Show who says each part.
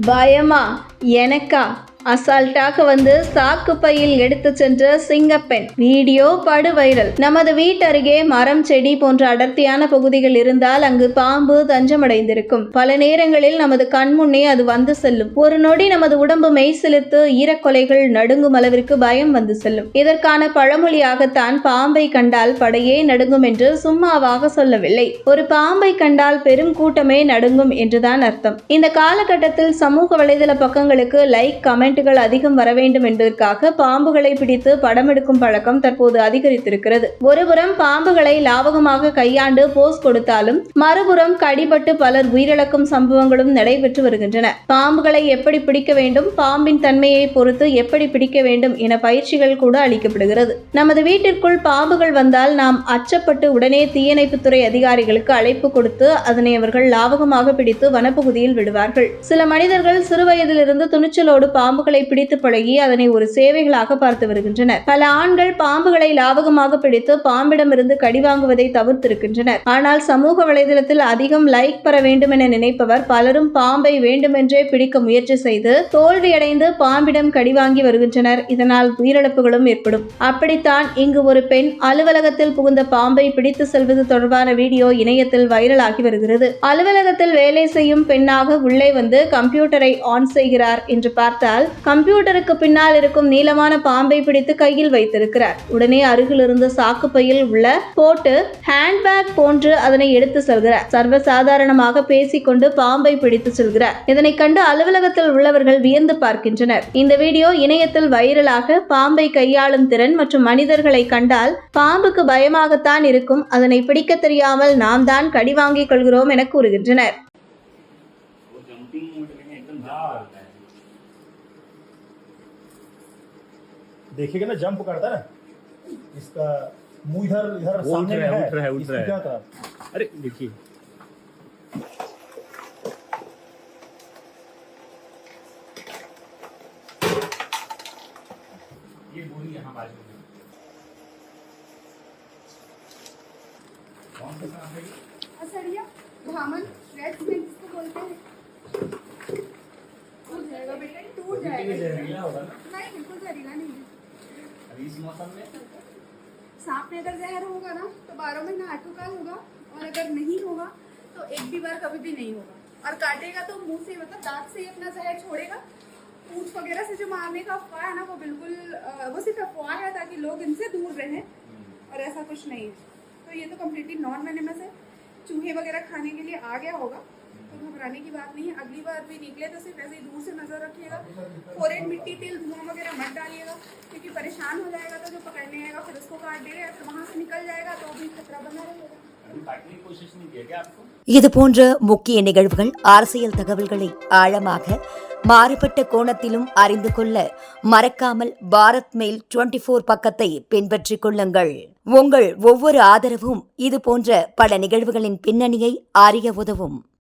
Speaker 1: பயமா எனக்கா? அசால்ட்டாக வந்து சாக்கு பையில் எடுத்து சென்ற சிங்கப்பெண். வீடியோ படு வைரல். நமது வீட்டருகே மரம் செடி போன்ற அடர்த்தியான பகுதிகள் இருந்தால் அங்கு பாம்பு தஞ்சமடைந்திருக்கும். பல நேரங்களில் நமது கண்முன்னே அது வந்து செல்லும். ஒரு நொடி நமது உடம்பு மெய்சிலிர்த்து ஈரக்கொலைகள் நடுங்கும் அளவிற்கு பயம் வந்து செல்லும். இதற்கான பழமொழியாகத்தான் பாம்பை கண்டால் படையே நடுங்கும் என்று சும்மாவாக சொல்லவில்லை. ஒரு பாம்பை கண்டால் பெரும் கூட்டமே நடுங்கும் என்றுதான் அர்த்தம். இந்த காலகட்டத்தில் சமூக வலைதள பக்கங்களுக்கு லைக் கமெண்ட் கமெண்ட்டுகள் அதிகம் வர வேண்டும் என்பதற்காக பாம்புகளை பிடித்து படம் எடுக்கும் பழக்கம் தற்போது அதிகரித்திருக்கிறது. ஒருபுறம் பாம்புகளை லாவகமாக கையாண்டு போஸ் கொடுத்தாலும் மறுபுறம் கடிபட்டு பலர் உயிரிழக்கும் சம்பவங்களும் நடைபெற்று வருகின்றன. பாம்புகளை எப்படி பிடிக்க வேண்டும் பாம்பின் தன்மையை பொறுத்து எப்படி பிடிக்க வேண்டும் என பயிற்சிகள் கூட அளிக்கப்படுகிறது. நமது வீட்டிற்குள் பாம்புகள் வந்தால் நாம் அச்சப்பட்டு உடனே தீயணைப்புத்துறை அதிகாரிகளுக்கு அழைப்பு கொடுத்து அதனை அவர்கள் லாவகமாக பிடித்து வனப்பகுதியில் விடுவார்கள். சில மனிதர்கள் சிறுவயதிலிருந்து துணிச்சலோடு பாம்பு பாம்புகளை பிடித்து பழகி அதனை ஒரு சேவைகளாக பார்த்து வருகின்றனர். பல ஆண்கள் பாம்புகளை லாபகமாக பிடித்து பாம்பிடமிருந்து கடி வாங்குவதை தவிர்த்திருக்கின்றனர். ஆனால் சமூக வலைதளத்தில் அதிகம் லைக் பெற வேண்டும் என நினைப்பவர் பலரும் பாம்பை வேண்டுமென்றே பிடிக்க முயற்சி செய்து தோல்வியடைந்து பாம்பிடம் கடி வாங்கி வருகின்றனர். இதனால் உயிரிழப்புகளும் ஏற்படும். அப்படித்தான் இங்கு ஒரு பெண் அலுவலகத்தில் புகுந்த பாம்பை பிடித்து செல்வது தொடர்பான வீடியோ இணையத்தில் வைரலாகி வருகிறது. அலுவலகத்தில் வேலை செய்யும் பெண்ணாக உள்ளே வந்து கம்ப்யூட்டரை ஆன் செய்கிறார் என்று பார்த்தால் கம்ப்யூட்டருக்கு பின்னால் இருக்கும் நீளமான பாம்பை பிடித்து கையில் வைத்திருக்கிறார். உடனே அருகில் இருந்த சாக்கு பையில் உள்ள போட்டு ஹேண்ட்பேக் போன்று அதனை எடுத்து செல்கிறார். சர்வசாதாரணமாக பேசிக்கொண்டு பாம்பை பிடித்து செல்கிறார். இதனை கண்டு அலுவலகத்தில் உள்ளவர்கள் வியந்து பார்க்கின்றனர். இந்த வீடியோ இணையத்தில் வைரலாக பாம்பை கையாளும் திறன் மற்றும் மனிதர்களை கண்டால் பாம்புக்கு பயமாகத்தான் இருக்கும். அதனை பிடிக்க தெரியாமல் நாம் தான் கடி வாங்கிக் கொள்கிறோம் என கூறுகின்றனர்.
Speaker 2: देखिएगा ना जंप करता है ना। इसका मुँह इधर इधर सामने
Speaker 3: रहा है, उठ रहा है, उठ रहा है।
Speaker 2: क्या था?
Speaker 3: अरे देखिए। ये बोरी यहाँ बाजू में। कौन सा सांप है ये?
Speaker 4: असरिया ब्राह्मण रेड स्नेक जिसको बोलते हैं। टूट जाएगा बेटा टूट जाएगा। नहीं बिल्कुल जहरीला नहीं है।
Speaker 3: अभी इस मौसम में?
Speaker 4: सांप में अगर जहर होगा ना तो बारह महीना आठों काल होगा और अगर नहीं होगा तो एक भी बार कभी भी नहीं होगा। और काटेगा तो मुँह से मतलब दांत से ही अपना जहर छोड़ेगा। पूछ वगैरह से जो मारने का अफवाह है ना वो बिल्कुल वो सिर्फ़ अफवाह है ताकि लोग इनसे दूर रहें और ऐसा कुछ नहीं है। तो ये तो कम्प्लीटली नॉन वेनेमस है। चूहे वगैरह खाने के लिए आ गया होगा। घबराने की बात नहीं है अगली बार भी निकले तो सिर्फ ऐसे ही दूर से नजर रखिएगा फोरेन मिट्टी तेल धुआं वगैरह मत डालिएगा क्योंकि परेशान हो जाएगा तो जो पकड़ने आएगा फिर उसको काट देगा फिर वहां से निकल जाएगा तो भी खतरा बना रहेगा
Speaker 3: अभी काटने की कोशिश नहीं किया क्या आपको
Speaker 5: இது போன்ற முக்கிய நிகழ்வுகள் அரசியல் தகவல்களை ஆழமாக மாறுபட்ட கோணத்திலும் அறிந்து கொள்ள மறக்காமல் பாரத் மெயில் 24 ஃபோர் பக்கத்தை பின்பற்றிக் கொள்ளுங்கள் உங்கள் ஒவ்வொரு ஆதரவும் இது போன்ற பல நிகழ்வுகளின் பின்னணியை அறிய உதவும்